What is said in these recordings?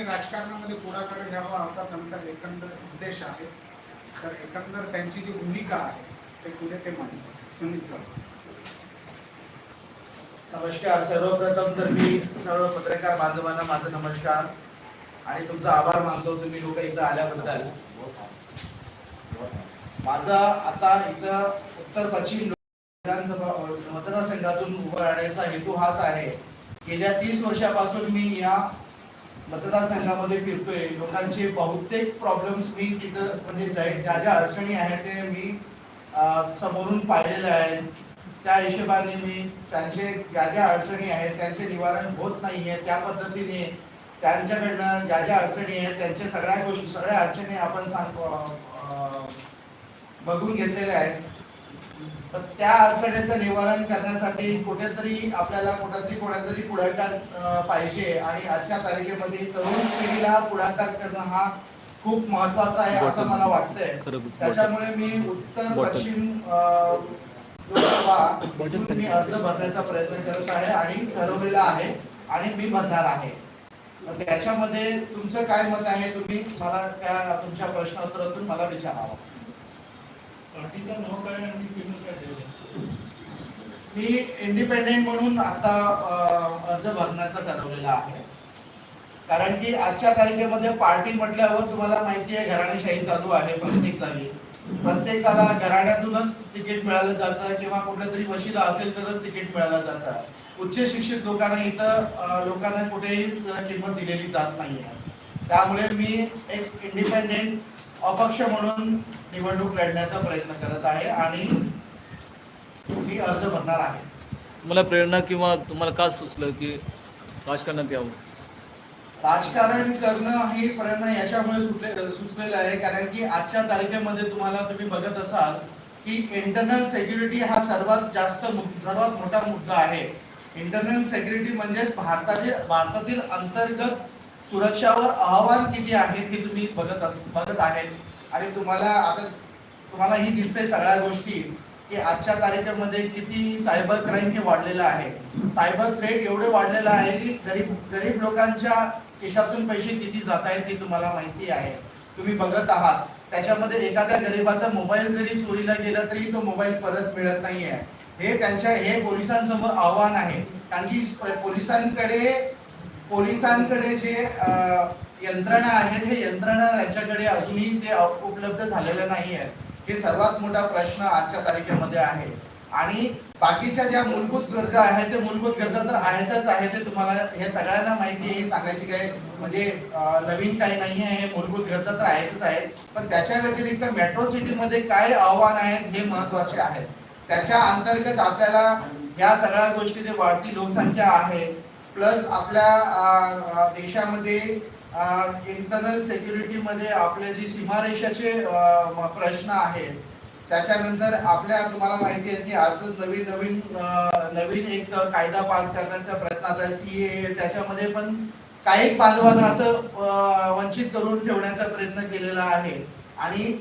त्यांनी राजकारणामध्ये पुढाकार घ्यावा असा त्यांचा एकंदर उद्देश आहे. तर एकंदर त्यांची जी भूमिका आहे ते पुढे ते मांडतात सुनील जाधव नमस्कार. सर्वप्रथम तर मी सर्व पत्रकार बांधवांना माझा नमस्कार आणि तुमचा आभार मानतो. तुम्ही लोक इथं आल्याबद्दल. माझा आता इथं उत्तर पश्चिम विधानसभा मतदारसंघातून उभं राहण्याचा हेतू हाच आहे. गेल्या तीस वर्षापासून मी या मतदारसंघामध्ये फिरतोय. लोकांचे बहुतेक प्रॉब्लेम्स मी तिथं म्हणजे ज्या ज्या ज्या अडचणी आहेत ते मी समोरून पाहिलेल्या आहेत. त्या हिशोबाने मी त्यांचे ज्या ज्या अडचणी आहेत त्यांचे निवारण होत नाहीये त्या पद्धतीने त्यांच्याकडनं ज्या ज्या अडचणी आहेत त्यांच्या सगळ्या गोष्टी सगळ्या अडचणी आपण सांग बघून घेतलेल्या आहेत. तर त्या अडचणीचं निवारण करण्यासाठी कुठेतरी आपल्याला कुठेतरी कोणातरी पुढाकार पाहिजे आणि आजच्या तारखेमध्ये तरुण पिढीला पुढाकार करणं हा खूप महत्त्वाचा आहे असं मला वाटतंय. त्याच्यामुळे मी उत्तर. पश्चिम मी अर्ज भरण्याचा प्रयत्न करत आहे आणि ठरवलेला आहे आणि मी भरणार आहे. त्याच्यामध्ये तुमचं काय मत आहे? तुम्ही मला त्या तुमच्या प्रश्न उत्तरातून मला विचारावं पार्टीचं नाव काय आणि केंद्र काय ठेवलं मी इंडिपेंडेंट म्हणून आता अर्ज भरण्याचं ठरवलेलं आहे. कारण की आजच्या तारखेमध्ये पार्टी म्हटल्यावर तुम्हाला माहिती आहे घराणेशाही चालू आहे प्रत्येक जागी प्रत्येकाला घराण्यातूनच तिकीट मिळालं जातं किंवा कुठल्या तरी वशिला असेल तरच तिकीट मिळालं जातं. उच्च शिक्षित लोकांना इथं लोकांना कुठेही किंमत दिलेली जात नाहीये. त्यामुळे मी एक इंडिपेंडेंट अपक्ष म्हणून निवडणूक लढण्याचा प्रयत्न करत आहे आणि मी अर्ज भरणार आहे. तुम्हाला प्रेरणा किंवा तुम्हाला का सुचलं की राजकारणात यावं? राजकारण करणं ही प्रेरणा याच्यामुळे सुचले सुचलेलं आहे. कारण की आजच्या तारखेमध्ये तुम्हाला तुम्ही बघत असाल की इंटरनल सेक्युरिटी हा सर्वात जास्त सर्वात मोठा मुद्दा आहे. इंटरनल सेक्युरिटी म्हणजे भारताचे भारतातील अंतर्गत सुरक्षावर आव्हान किती आहेत हे तुम्ही बघत अस बघत आहेत. आणि तुम्हाला आता तुम्हाला ही दिसते सगळ्या गोष्टी की आजच्या तारखेमध्ये किती सायबर क्राईम हे वाढलेलं आहे. सायबर थ्रेट एवढे वाढलेलं आहे की गरीब गरीब लोकांच्या खिशातून पैसे किती जात आहेत हे तुम्हाला माहिती आहे. तुम्ही बघत आहात. त्याच्यामध्ये एखाद्या गरीबाचा मोबाईल जरी चोरीला गेला तरी तो मोबाईल परत मिळत नाहीये. हे त्यांच्या हे पोलिसांसमोर आव्हान आहे. कारण की पोलिसांकडे पोलिसांकडे जे यंत्रणा आहेत हे यंत्रणा त्यांच्याकडे अजूनही ते उपलब्ध झालेलं नाही आहे. हे सर्वात मोठा प्रश्न आजच्या तारखेमध्ये आहे. आणि बाकीच्या ज्या मूलभूत गरजा आहेत ते मूलभूत गरजा तर आहेतच आहे ते तुम्हाला हे सगळ्यांना माहिती आहे हे सांगायची काय म्हणजे नवीन काही नाही आहे हे मूलभूत गरजा तर आहेतच आहेत. पण त्याच्या व्यतिरिक्त मेट्रो सिटीमध्ये काय आव्हान आहेत हे महत्त्वाचे आहे. त्याच्या अंतर्गत आपल्याला ह्या सगळ्या गोष्टी जे वाढती लोकसंख्या आहे. प्लस आपल्या देशामध्ये इंटरनल सेक्युरिटीमध्ये आपल्या जी सीमारेषाचे प्रश्न आहेत त्याच्यानंतर आपल्या तुम्हाला माहिती आहे की आजच नवीन नवीन नवीन एक कायदा पास करण्याचा प्रयत्न आता सीए त्याच्यामध्ये पण काही बांधवांना असं वंचित करून ठेवण्याचा प्रयत्न केलेला आहे. आणि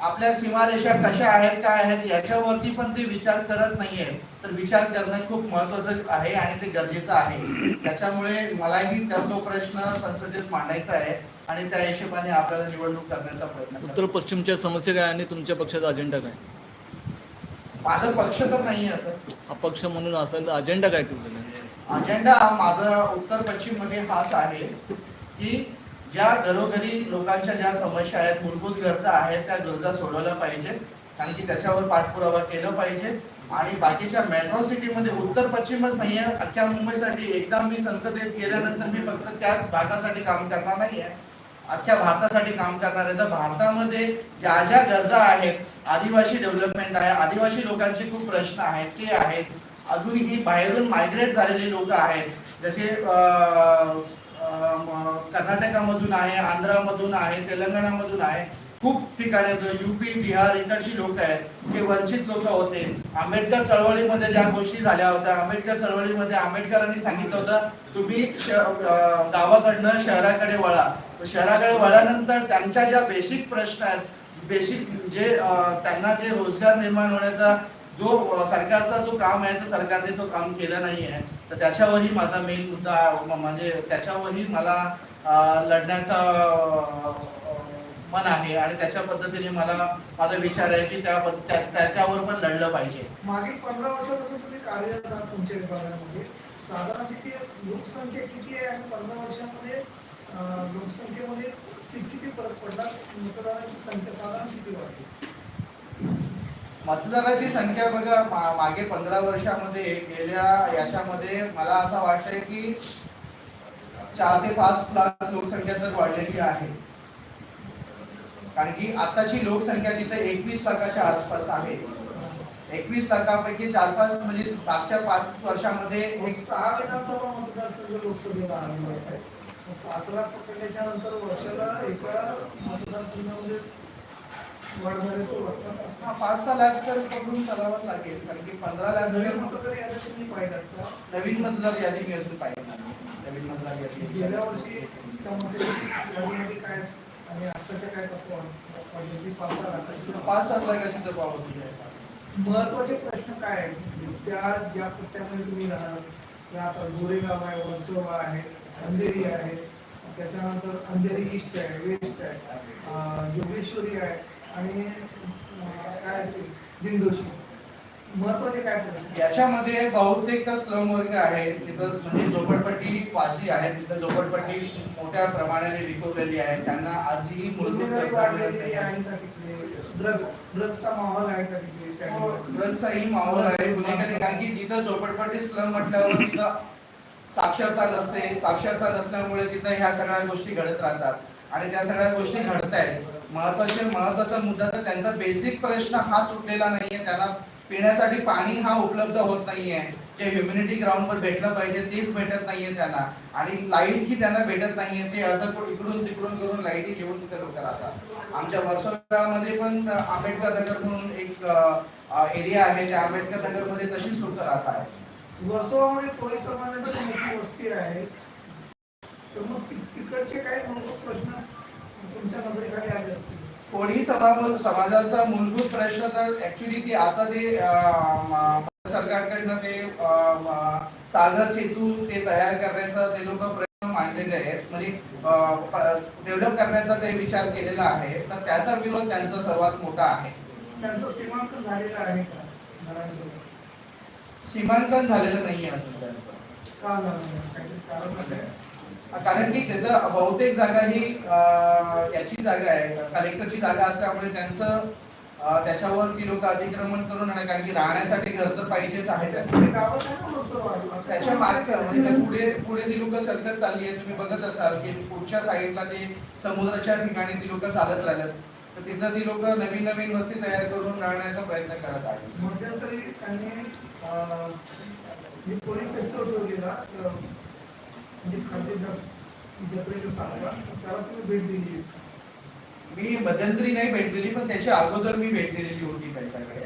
आपल्या सीमारेषा कशा आहेत काय आहेत याच्यावरती पण ते विचार करत नाहीये तर विचार करणं खूप महत्वाचं आहे आणि ते गरजेचं आहे. त्याच्यामुळे मलाही त्या तो प्रश्न संसदेत मांडायचा आहे आणि त्या हिशोबाने आपल्याला निवडणूक करण्याचा प्रयत्न उत्तर. पश्चिमच्या समस्या काय आणि तुमच्या पक्षाचा अजेंडा काय? माझं पक्ष तर नाही असं. अपक्ष म्हणून असेल अजेंडा काय आहे? अजेंडा हा माझा उत्तर पश्चिममध्ये हाच आहे की ज्या घरोघरी लोकांच्या ज्या समस्या आहेत मूलभूत गरजा आहेत त्या गरजा सोडवल्या पाहिजे कारण की त्याच्यावर पाठपुरावा केलं पाहिजे. आणि बाकीच्या मेट्रो सिटीमध्ये उत्तर पश्चिमच नाहीये. अख्ख्या मुंबईसाठी एकदा मी संसदेत गेल्यानंतर मी फक्त त्याच भागासाठी काम करणार नाहीये. अख्ख्या भारतासाठी काम करणार आहे. तर भारतामध्ये ज्या ज्या गरजा आहेत आदिवासी डेव्हलपमेंट आहे आदिवासी लोकांचे खूप प्रश्न आहेत ते आहेत. अजूनही बाहेरून मायग्रेट झालेले लोक आहेत. जसे कर्नाटकामधून आहे आंध्रामधून आहे तेलंगणामधून आहे. खूप ठिकाणी युपी बिहार इकडची लोक आहेत ते वंचित लोक होते. आंबेडकर चळवळीमध्ये ज्या गोष्टी झाल्या होत्या आंबेडकर चळवळीमध्ये आंबेडकरांनी सांगितलं होतं तुम्ही श- गावाकडनं शहराकडे वळा. शहराकडे वळल्यानंतर त्यांच्या ज्या बेसिक प्रश्न आहेत बेसिक जे त्यांना जे रोजगार निर्माण होण्याचा जो सरकारचा जो काम आहे तो सरकारने तो काम केलं नाही आहे तर त्याच्यावरही माझा मेन मुद्दा म्हणजे त्याच्यावरही मला लढण्याचा मन आहे आणि त्याच्या पद्धतीने मला माझा विचार आहे की त्या त्याच्यावर पण लढलं पाहिजे. मागील पंधरा वर्षापासून तुम्ही कार्यरत आहात तुमच्या विभागामध्ये. साधारण किती लोकसंख्या किती आहे आणि पंधरा वर्षामध्ये लोकसंख्येमध्ये किती किती फरक पडला? मतदारांची संख्या साधारण किती वाढली? मतदाराची संख्या बघा मा- मागे पंधरा वर्षामध्ये गेल्या याच्यामध्ये मला असं वाटतंय की चार ते पाच लाख लोकसंख्या तर वाढलेली आहे. कारण की आताची लोकसंख्या तिथे एकवीस लाखाच्या आसपास आहे. एकवीस लाखापैकी चार पाच म्हणजे मागच्या पाच वर्षामध्ये एक एक सहा विधानसभा मतदारसंघ लोकसभेला आलेला आहे. पाच लाख पकडल्याच्या नंतर वर्षाला एका मतदारसंघामध्ये वाढ झाल्याचं वाटतं हा, असं पाच सहा लाख तर पकडून चालावंच लागेल कारण की पंधरा लाख नवीन मतदार यादी तुम्ही पाहिल्यात का? नवीन मतदार यादी मी अजून पाहिजे नवीन मतदार यादी गेल्या वर्षी त्यामध्ये यादीमध्ये काय आणि आत्ताच्या काय तत्व पाहिजे ती पाच लाखाची पाच सात लाखाची तर पावती आहे. महत्त्वाचे प्रश्न काय आहेत? त्या ज्या पट्ट्यामध्ये तुम्ही राहणार त्या आता गोरेगाव आहे वर्सोवा आहे अंधेरी आहे. त्याच्यानंतर अंधेरी ईस्ट आहे वेस्ट आहे. जोगेश्वरी आहे. आणि काय दिंडोशी. महत्त्वाचे काय याच्यामध्ये बहुतेक तर स्लम वर्ग आहे तिथं म्हणजे झोपडपट्टी वासी आहे तिथं झोपडपट्टी मोठ्या प्रमाणाने विखुरलेली आहे. त्यांना आजही मूलभूत गुन्हेगारी वाढलेली. आहे का तिकडे ड्रग ड्रग्सचा माहोल आहे का तिकडे हो, ठिकाणी? ड्रग्सचाही माहोल आहे गुन्हेगारी. कारण की जिथं झोपडपट्टी स्लम म्हटल्यावर तिथं साक्षरता नसते. साक्षरता नसल्यामुळे तिथं ह्या सगळ्या गोष्टी घडत राहतात. आणि त्या सगळ्या गोष्टी घडत आहेत महत्त्वाचे महत्त्वाचा मुद्दा तर त्यांचा बेसिक प्रश्न हा सुटलेला नाहीये. त्यांना पिण्यासाठी पाणी हा उपलब्ध होत नाहीये. जे ह्युमिनिटी ग्राउंडवर भेटलं पाहिजे तेच भेटत नाहीये त्यांना आणि लाइट ही त्यांना भेटत नाहीये. ते असं इकडून तिकडून करून लाईटी घेऊन तिथे लोक राहतात. आमच्या वर्सोगामध्ये पण आंबेडकर नगर म्हणून एक एरिया आहे. त्या आंबेडकर नगरमध्ये तशीच लोक राहत आहेत वर्सोवामध्ये कोळी समाजाची म्हणजे मोठी वस्ती आहे. तर मग तिकडचे काही प्रश्न? तुमच्या नजरेखाली आले कोणी समाज समाजाचा मूलभूत प्रश्न तर ऍक्च्युली ते आता ते सरकारकडनं ते सागर सेतू ते तयार करण्याचा ते लोक प्रश्न मांडलेले आहेत. म्हणजे डेव्हलप करण्याचा ते विचार केलेला आहे. तर त्याचा विरोध त्यांचा सर्वात मोठा आहे. त्यांचं सीमांकन झालेलं आहे का? सीमांकन झालेलं नाही अजून त्यांचं. का झालं कारण की तिथं बहुतेक जागा ही याची जागा आहे. कलेक्टरची जागा असल्यामुळे त्यांचं त्याच्यावर ती लोक अतिक्रमण करून आणि कारण की राहण्यासाठी घर तर पाहिजेच आहे त्याच्या मागचं म्हणजे ते पुढे पुढे ती लोक सरकत चालली आहे तुम्ही बघत असाल की पुढच्या साईडला ते समुद्राच्या ठिकाणी ती लोक चालत राहिलेत तर तिथं ती लोक नवीन नवीन वस्ती तयार करून राहण्याचा प्रयत्न करत आहेत. मध्यंतरी त्यांनी फेस्टिवल ठेवलेला म्हणजे खाद्य जप- जत्रेचा सारखा त्याला तुम्ही भेट दिली. मी मध्यंतरी नाही भेट दिली पण त्याच्या अगोदर मी भेट दिलेली होती त्यांच्याकडे.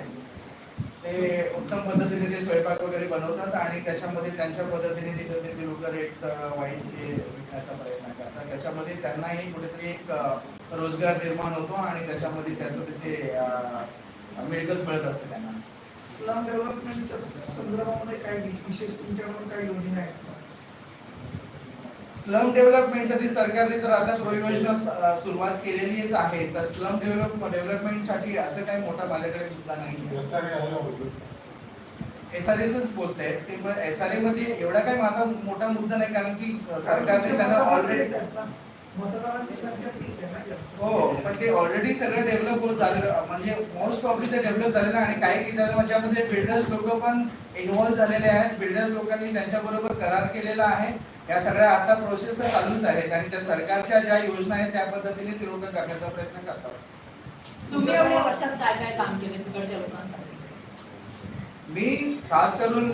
ते उत्तम पद्धतीने ते स्वयंपाक वगैरे बनवतात आणि त्याच्यामध्ये त्यांच्या पद्धतीने तिथं ते लोक रेट वाईज ते विकण्याचा प्रयत्न करतात. त्याच्यामध्ये त्यांनाही कुठेतरी एक रोजगार निर्माण होतो आणि त्याच्यामध्ये त्याचं तिथे मिळकत मिळत असते त्यांना. स्लम डेव्हलपमेंटच्या संदर्भामध्ये काय विशेष तुमच्याकडून काही योजना आहेत? स्लम डेव्हलपमेंटसाठी सरकारने तर आता योजना सुरुवात केलेलीच आहे. तर स्लम डेव्हलप डेव्हलपमेंटसाठी असं काही मोठा माझ्याकडे मुद्दा नाही एस आर एच बोलतायत ते एस आर ए मध्ये एवढा काही माझा मोठा मुद्दा नाही कारण की सरकारने त्यांना ऑलरेडी हो पण ते ऑलरेडी सगळं डेव्हलप होत झालेलं म्हणजे मोस्ट प्रॉब्ली ते डेव्हलप झालेलं आहे. आणि काही ठिकाणी त्याच्यामध्ये बिल्डर्स लोक पण इन्व्हॉल्व झालेले आहेत. बिल्डर्स लोकांनी त्यांच्याबरोबर करार केलेला आहे. या सगळ्या आता प्रोसेस तर चालूच आहेत आणि त्या सरकारच्या ज्या योजना आहेत त्या पद्धतीने ते लोक करण्याचा प्रयत्न करतात. तुम्ही एवढ्या वर्षात काय काय काम केले तिकडच्या लोकांसाठी? मी खास करून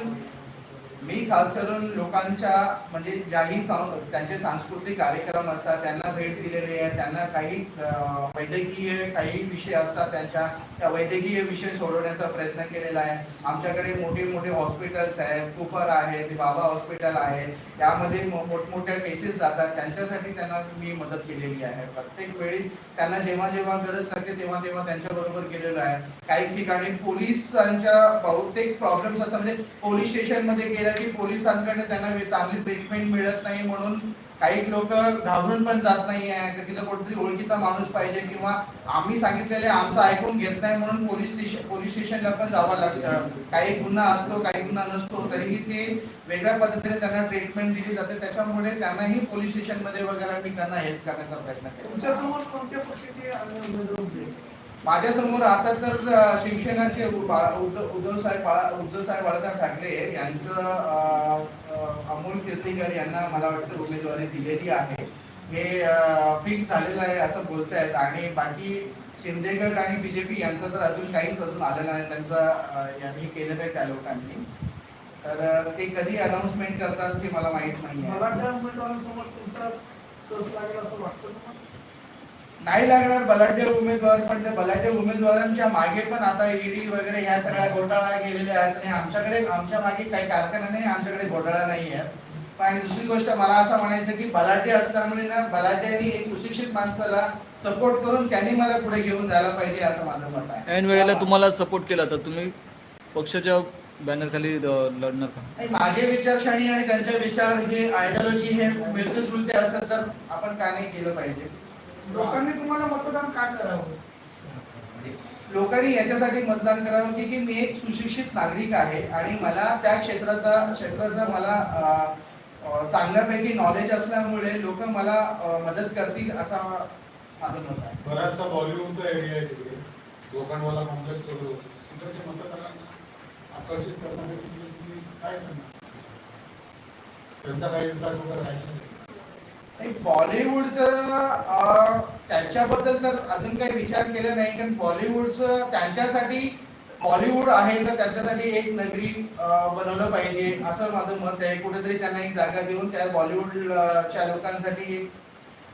मी खास करून लोकांच्या म्हणजे ज्याही त्यांचे सांस्कृतिक कार्यक्रम असतात त्यांना भेट दिलेली आहे त्यांना काही वैद्यकीय काही विषय असतात त्यांच्या त्या वैद्यकीय विषय सोडवण्याचा प्रयत्न केलेला आहे. आमच्याकडे मोठे मोठे हॉस्पिटल्स आहेत कुपर आहे ते बाबा हॉस्पिटल आहे. त्यामध्ये मो- मोठमोठ्या केसेस जातात. त्यांच्यासाठी त्यांना मी मदत केलेली आहे. प्रत्येक वेळी त्यांना जेव्हा जेव्हा गरज लागते तेव्हा तेव्हा त्यांच्याबरोबर केलेलं आहे. काही ठिकाणी पोलिसांच्या बहुतेक प्रॉब्लेम्स असतात. म्हणजे पोलीस स्टेशनमध्ये गेले केलं की पोलिसांकडे त्यांना चांगली ट्रीटमेंट मिळत नाही म्हणून काही लोक घाबरून पण जात नाही आहे तिथं कुठेतरी ओळखीचा माणूस पाहिजे किंवा आम्ही सांगितलेले आमचं ऐकून घेत नाही म्हणून पोलीस स्टेशन पोलीस स्टेशनला पण जावं लागतं. काही गुन्हा असतो काही गुन्हा नसतो तरीही ते वेगळ्या पद्धतीने त्यांना ट्रीटमेंट दिली जाते. त्याच्यामुळे त्यांनाही पोलीस स्टेशनमध्ये वगैरे मी त्यांना हेल्प करण्याचा प्रयत्न केला. तुमच्यासमोर कोणत्या पक्षाचे माझ्यासमोर माझ्यासमोर आता तर शिवसेनाचे उद्धव साहेब उद्धव साहेब बाळासाहेब ठाकरे यांचं अमोल कीर्तीकर यांना मला वाटतं उमेदवारी दिलेली आहे. हे फिक्स झालेलं आहे असं बोलतायत. आणि बाकी शिंदेगड आणि बीजेपी यांचं तर अजून काहीच अजून आलं नाही. त्यांचा यांनी केलेलं आहे त्या लोकांनी. तर ते कधी अनाउन्समेंट करतात हे मला माहीत नाही आहे मराठा उमेदवारांसमोर तुमचा कस लागेल असं वाटतं नाही लागणार बलाढ्य उमेदवार पण त्या बलाढ्य उमेदवारांच्या मागे पण आता ईडी वगैरे ह्या सगळ्या घोटाळा गेलेले आहेत. आणि आमच्याकडे आमच्या मागे काही कारखाना नाही आमच्याकडे घोटाळा नाही आहे. पण आणि दुसरी गोष्ट मला असं म्हणायचं की बलाढ्य असल्यामुळे ना बलाढ्यानी एक सुशिक्षित माणसाला सपोर्ट करून त्यांनी मला पुढे घेऊन जायला पाहिजे असं माझं मत आहे. ऐन वेळेला तुम्हाला सपोर्ट केला तर तुम्ही पक्षाच्या बॅनरखाली अ, लढणार का? माझे विचारसरणी आणि त्यांचे विचार हे आयडियोलॉजी हे मिळते जुळते असेल तर आपण का नाही केलं पाहिजे? लोकांनी तुम्हाला मतदान का करावं लोकांनी याच्यासाठी मतदान करावं की की मी एक सुशिक्षित नागरिक आहे आणि मला त्या क्षेत्राचा क्षेत्राचा मला चांगल्यापैकी नॉलेज असल्यामुळे लोक मला मदत करतील असा माझं मत आहे बराचसा बॉलिवूडचा एरिया आहे तिकडे लोकांवाला कॉम्प्लेक्स वगैरे होतं. मतदारांना आकर्षित करण्यासाठी काय करणार त्यांचा काही विकास वगैरे राहायचा नाही. बॉलिवूडचं अ, तर अजून काही विचार केला नाही कारण बॉलिवूडचं त्यांच्यासाठी बॉलिवूड आहे तर त्यांच्यासाठी एक नगरी बनवलं पाहिजे असं माझं मत आहे. कुठेतरी त्यांना एक जागा देऊन त्या बॉलिवूडच्या लोकांसाठी एक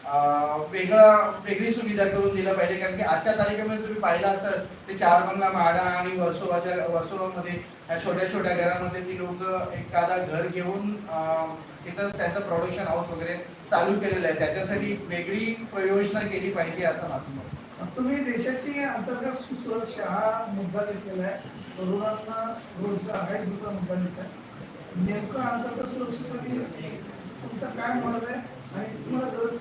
वेगळं वेगळी सुविधा करून दिलं पाहिजे. कारण की आजच्या तारखेमध्ये तुम्ही पाहिलं असेल ते चार बंगला माडा आणि वर्सोवाच्या वर्सोवामध्ये ह्या छोट्या छोट्या घरामध्ये ती लोक एखादा घर घेऊन तिथं त्यांचं प्रोडक्शन हाऊस वगैरे चालू केलेलं आहे. त्याच्यासाठी वेगळी प्रयोजना केली पाहिजे असं माझं तुम्ही देशाची अंतर्गत सुसुरक्षा हा मुद्दा घेतलेला आहे. तरुणांना रोजगार हा एक दुसरा मुद्दा घेतला नेमकं अंतर्गत सुरक्षेसाठी तुमचं काय म्हणणं आहे? आणि तुम्हाला गरज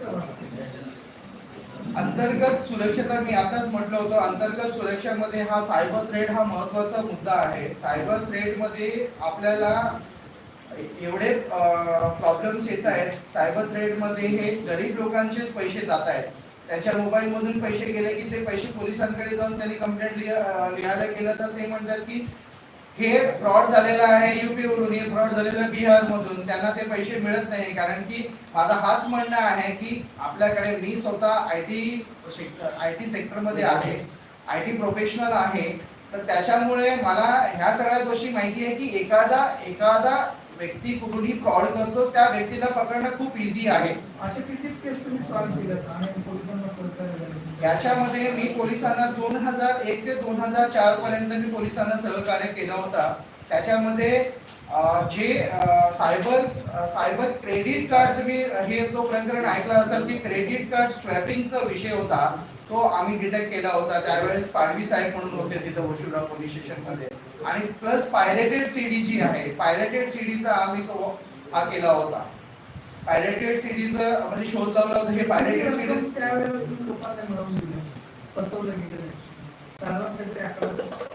अंतर्गत सुरक्षता मी आताच म्हटलं होतं अंतर्गत सुरक्षामध्ये हा सायबर थ्रेड हा महत्त्वाचा मुद्दा आहे. सायबर थ्रेडमध्ये आपल्याला एवढे प्रॉब्लेम्स येत आहेत. सायबर थ्रेडमध्ये हे गरीब लोकांचेच पैसे जात आहेत. त्याच्या मोबाईल मधून पैसे गेले की ते पैसे पोलिसांकडे जाऊन त्यांनी कंप्लेंट लिहायला गेलं तर ते म्हणतात की हे फ्रॉड झालेलं आहे युपी वरून हे फ्रॉड झालेलं आहे बिहार मधून त्यांना ते पैसे मिळत नाही. कारण की माझा हाच म्हणणं आहे की आपल्याकडे मी स्वतः आय टी आय टी सेक्टरमध्ये आहे आय टी प्रोफेशनल आहे. तर त्याच्यामुळे मला ह्या सगळ्या गोष्टी माहिती आहे की एखादा एखादा व्यक्ती कुठूनही फ्रॉड करतो त्या व्यक्तीला पकडणं खूप इझी आहे. असे किती केस तुम्ही सॉल्व्ह केलं आणि पोलिसांना याच्यामध्ये मी पोलिसांना दोन हजार एक ते दोन हजार चार पर्यंत मी पोलिसांना सहकार्य केला होता. त्याच्यामध्ये जे सायबर सायबर क्रेडिट कार्ड तुम्ही हे तो प्रकरण ऐकला असेल की क्रेडिट कार्ड स्वॅपिंगचा विषय होता तो आम्ही डिटेक्ट केला होता. त्यावेळेस पाडवी साहेब म्हणून होते तिथं वशिवरा पोलीस स्टेशनमध्ये आणि प्लस पायरेटेड सीडी जी आहे पायरेटेड सीडीचा आम्ही तो हा केला होता. पायरेटेड सीडीचं म्हणजे शोध लावला होता हे पायरेटेड सीडी रक्कम त्यावेळेला तुम्ही लोकांना मिळवून दिली फसवलं गेलं साधारण काहीतरी आकडा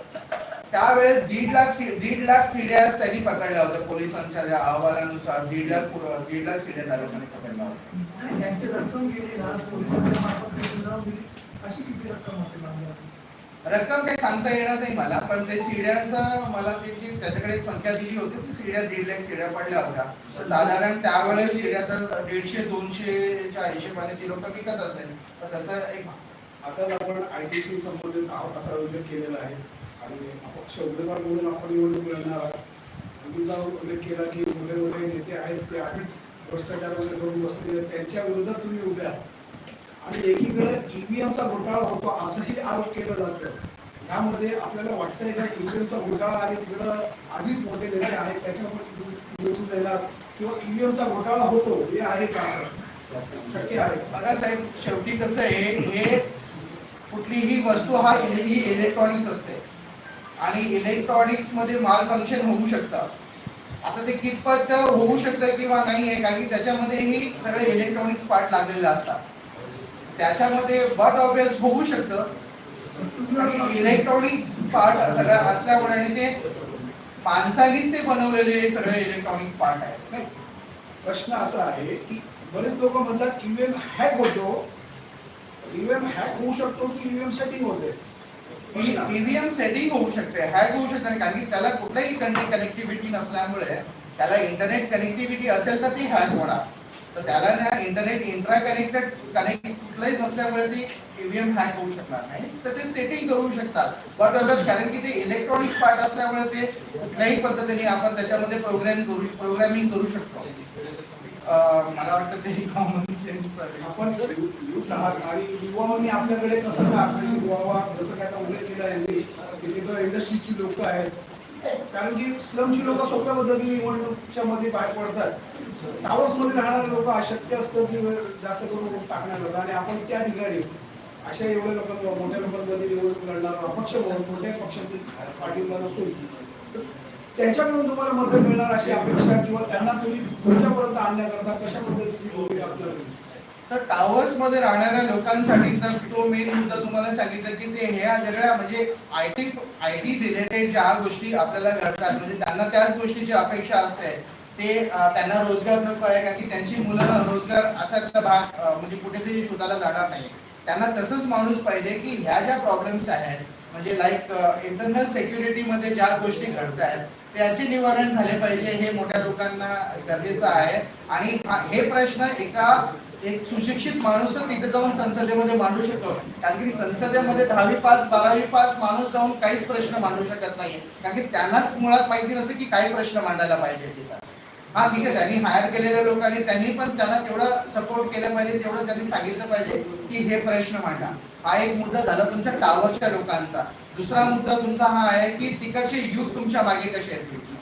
त्यावेळेस दीड लाख दीड लाख सीड्या त्यांनी पकडल्या होत्या पोलिसांच्या अहवालानुसार दीड लाख दीड लाख सीड्या त्या लोकांनी पकडल्या होत्या. यांची रक्कम गेली ना पोलिसांच्या मार्फत तुम्ही मिळवून दिली अशी किती रक्कम असेल? रक्कम काही सांगता येणार नाही मला पण ते सीड्यांचा मला त्याची त्याच्याकडे संख्या दिली होती. ती सीड्या दीड लाख सीड्या पडल्या होत्या. तर साधारण त्यावेळेस सीड्या तर दीडशे दोनशेच्या हिशेबाने ती लोक विकत असेल. तर तसं एक आता आपण आय टी सी संबंधित असा उल्लेख केलेला आहे. आणि अपक्ष उमेदवार म्हणून आपण निवडणूक लढणार आहोत. तुमचा उल्लेख केला की मोठे मोठे नेते आहेत ते आधीच भ्रष्टाचारामध्ये करून बसलेले त्यांच्या विरोधात तुम्ही उभे आहात. आणि एकीकडे ईव्हीएमचा घोटाळा होतो असंही आरोप केला जातं यामध्ये आपल्याला वाटतंय का ईव्हीएमचा घोटाळा आहे तिकडं आधीच मोठे नेते आहेत त्याच्यामध्ये येणार किंवा ईव्हीएमचा घोटाळा होतो हे आहे का? शक्य आहे. बघा साहेब शेवटी कसं आहे हे कुठलीही वस्तू हा ही इलेक्ट्रॉनिक्स असते. आणि इलेक्ट्रॉनिक्समध्ये माल फंक्शन होऊ शकतं. आता ते कितपत होऊ शकतं किंवा नाही आहे कारण की त्याच्यामध्येही सगळे इलेक्ट्रॉनिक्स पार्ट लागलेले असतात. त्याच्यामध्ये बट ऑब्वियस होऊ शकतं. इलेक्ट्रॉनिक्स पार्ट सगळं असल्यामुळे आणि ते माणसानीच ते बनवलेले सगळे इलेक्ट्रॉनिक्स पार्ट आहेत. नाही प्रश्न असा आहे की बरेच लोक म्हणतात ईव्हीएम हॅक होतो. ईव्हीएम हॅक होऊ शकतो की ईव्हीएम सेटिंग होते. ईव्हीएम सेटिंग होऊ शकते हॅक होऊ शकते कारण की त्याला कुठलाही कनेक्टिव्हिटी नसल्यामुळे त्याला इंटरनेट कनेक्टिव्हिटी असेल तर ती हॅक होणार. तर त्याला ना इंटरनेट इंट्रा कनेक्टेड कनेक्ट कुठलंही नसल्यामुळे ती ईव्हीएम हॅक होऊ शकणार नाही. तर ते सेटिंग करू शकतात. बट कारण की ते इलेक्ट्रॉनिक्स पार्ट असल्यामुळे ते कुठल्याही पद्धतीने आपण त्याच्यामध्ये प्रोग्राम करू प्रोग्रामिंग करू शकतो. मला वाटतं ते कॉमन सेन्स आपण आणि युवांनी आपल्याकडे कसं का युवा जसं काय उल्लेख केला यांनी की तिथं इंडस्ट्रीची लोक आहेत. कारण की स्लमची लोक सोप्या पद्धतीने निवडणुकीच्या मध्ये बाहेर पडतात. टावर्समध्ये राहणारे लोक अशक्य असतं की जास्त करून टाकण्याकरता आणि आपण त्या ठिकाणी अशा एवढ्या लोकांना मोठ्या लोकांमध्ये निवडणूक लढणार अपक्ष म्हणून मोठ्या पक्षातील पाठिंबा नसून त्यांच्याकडून तुम्हाला मदत मिळणार अशी अपेक्षा किंवा त्यांना तुम्ही तुमच्यापर्यंत आणण्याकरता कशा पद्धतीची भूमिका आपल्याला तर टावर्समध्ये राहणाऱ्या लोकांसाठी तर तो मेन मुद्दा तुम्हाला सांगितलं की ते ह्या सगळ्या म्हणजे I T I T related ज्या गोष्टी आपल्याला घडतात म्हणजे त्यांना त्याच गोष्टीची अपेक्षा असते. ते त्यांना रोजगार नको आहे कारण की त्यांची मुलं रोजगार असा भाग म्हणजे कुठेतरी शोधायला जाणार नाही. त्यांना तसंच माणूस पाहिजे की ह्या ज्या प्रॉब्लेम्स आहेत म्हणजे लाईक इंटरनल सेक्युरिटीमध्ये ज्या गोष्टी घडत आहेत त्याचे निवारण झाले पाहिजे हे मोठ्या लोकांना गरजेचं आहे. आणि हे प्रश्न एका एक सुशिक्षित माणूस तिथे जाऊन संसदेमध्ये मांडू शकतो. कारण की संसदेमध्ये दहावी पास बारावी पास माणूस जाऊन काहीच प्रश्न मांडू शकत नाही कारण की त्यांनाच मुळात माहिती नसते की काय प्रश्न मांडायला पाहिजे तिथं. हा ठीक आहे. त्यांनी हायर केलेल्या लोकांनी त्यांनी पण त्यांना तेवढं सपोर्ट केलं पाहिजे तेवढं त्यांनी सांगितलं पाहिजे की हे प्रश्न मांडा. हा एक मुद्दा झाला तुमच्या टावरच्या लोकांचा. दुसरा मुद्दा तुमचा हा आहे की तिकडचे युथ तुमच्या मागे कसे आहेत?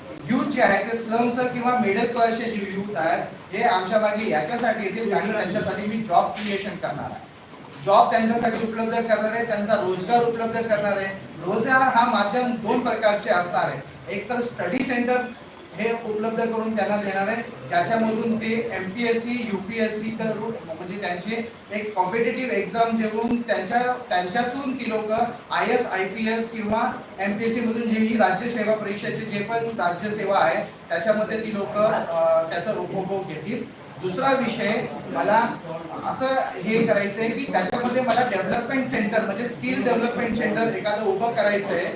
जे आहे ते स्लमचं किंवा मिडल क्लासचे जे युथ आहेत हे आमच्या मागे याच्यासाठी येतील आणि त्यांच्यासाठी मी जॉब क्रिएशन करणार आहे. जॉब त्यांच्यासाठी उपलब्ध करणार आहे त्यांचा रोजगार उपलब्ध करणार आहे. रोजगार हा माध्यम दोन प्रकारचे असणार आहे. एक तर स्टडी सेंटर हे उपलब्ध करून त्यांना देणार आहे. त्याच्यामधून ते M P S C U P S C म्हणजे त्यांचे एक कॉम्पिटेटिव्ह एक्झाम देऊन त्यांच्या त्यांच्यातून ती लोक I S I P S किंवा एम पी एस सीमधून जे ही राज्य सेवा परीक्षेचे जे पण राज्य सेवा आहे त्याच्यामध्ये ती लोक त्याचा उपभोग घेतील. दुसरा विषय मला असं हे करायचंय की त्याच्यामध्ये मला डेव्हलपमेंट सेंटर म्हणजे स्किल डेव्हलपमेंट सेंटर एखादं उभं आहे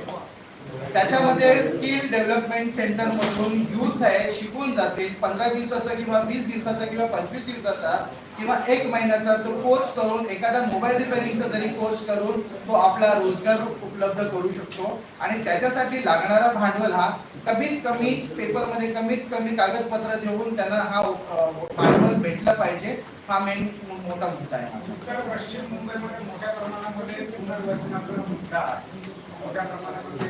त्याच्यामध्ये स्किल डेव्हलपमेंट सेंटर मधून युथ आहे शिकून जातील. पंधरा दिवसाचा किंवा वीस दिवसाचा किंवा पंचवीस दिवसाचा किंवा एक महिन्याचा तो कोर्स करून एखादा मोबाईल रिपेअरिंगचा जरी कोर्स करून तो आपला रोजगार उपलब्ध करू शकतो. आणि त्याच्यासाठी लागणारा भांडवल हा कमीत कमी पेपरमध्ये कमीत कमी कागदपत्र देऊन त्यांना हा भांडवल भेटलं पाहिजे. हा मेन मोठा मुद्दा आहे. उत्तर पश्चिम मुंबईमध्ये मोठ्या प्रमाणामध्ये पुनर्वसनाचा मुद्दा मोठ्या प्रमाणामध्ये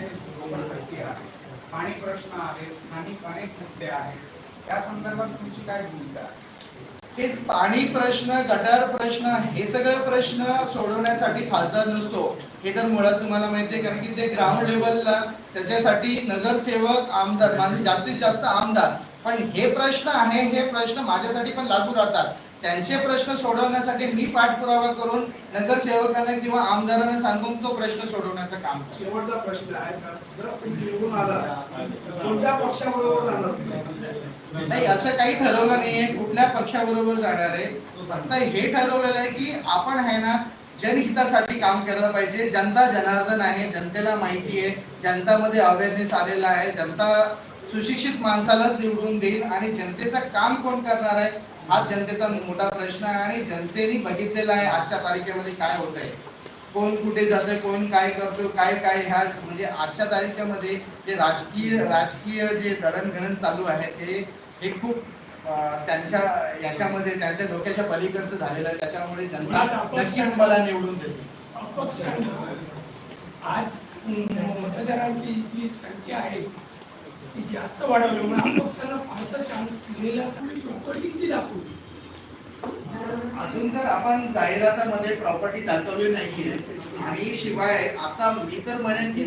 झोपडपट्टी आहे. पाणी प्रश्न आहे स्थानिक अनेक मुद्दे आहेत. त्या संदर्भात तुमची काय भूमिका आहे? पाणी प्रश्न गटार प्रश्न हे सगळे प्रश्न सोडवण्यासाठी खासदार नसतो. हे तर मुळात तुम्हाला माहिती आहे कारण की ते ग्राउंड लेवलला त्याच्यासाठी नगरसेवक आमदार माझे जास्तीत जास्त आमदार. पण हे प्रश्न आहे हे प्रश्न माझ्यासाठी पण लागू राहतात. त्यांचे प्रश्न सोडवण्यासाठी मी पाठपुरावा करून नगरसेवकांना किंवा आमदारांना सांगून तो प्रश्न सोडवण्याचं काम. शेवटचा प्रश्न आहे का? जर तुम्ही निवडून आला कोणत्या पक्षाबरोबर जाणार? नाही असं काही ठरवलं नाहीये. कुठल्या पक्षाबरोबर जाणार आहे? फक्त हे ठरवलेलं आहे की आपण आहे ना जनहितासाठी काम केलं पाहिजे. जनता जनार्दन आहे जनतेला माहिती आहे. जनतामध्ये अवेअरनेस आलेला आहे. जनता सुशिक्षित माणसालाच निवडून देईल आणि जनतेचं काम कोण करणार आहे? हा जनतेचा मोठा प्रश्न आहे आणि जनतेने बघितलेला आहे आजच्या तारखेमध्ये काय होत आहे कोण कुठे जातोय कोण काय करतो काय काय ह्या म्हणजे आजच्या तारखेमध्ये जे राजकीय राजकीय जे दळणघळण चालू आहे ते हे खूप त्यांच्या याच्यामध्ये त्यांच्या डोक्याच्या पलीकडचं झालेलं आहे. त्याच्यामुळे जनता नक्कीच मला निवडून देते आज मतदारांची जी संख्या आहे ती जास्त वाढवल्यामुळे अपक्षांना फारसा चान्स दिलेला प्रॉपर्टी किती दाखवली अजून तर आपण जाहिरातामध्ये प्रॉपर्टी दाखवली नाहीये आणि शिवाय आता मी तर म्हणेन की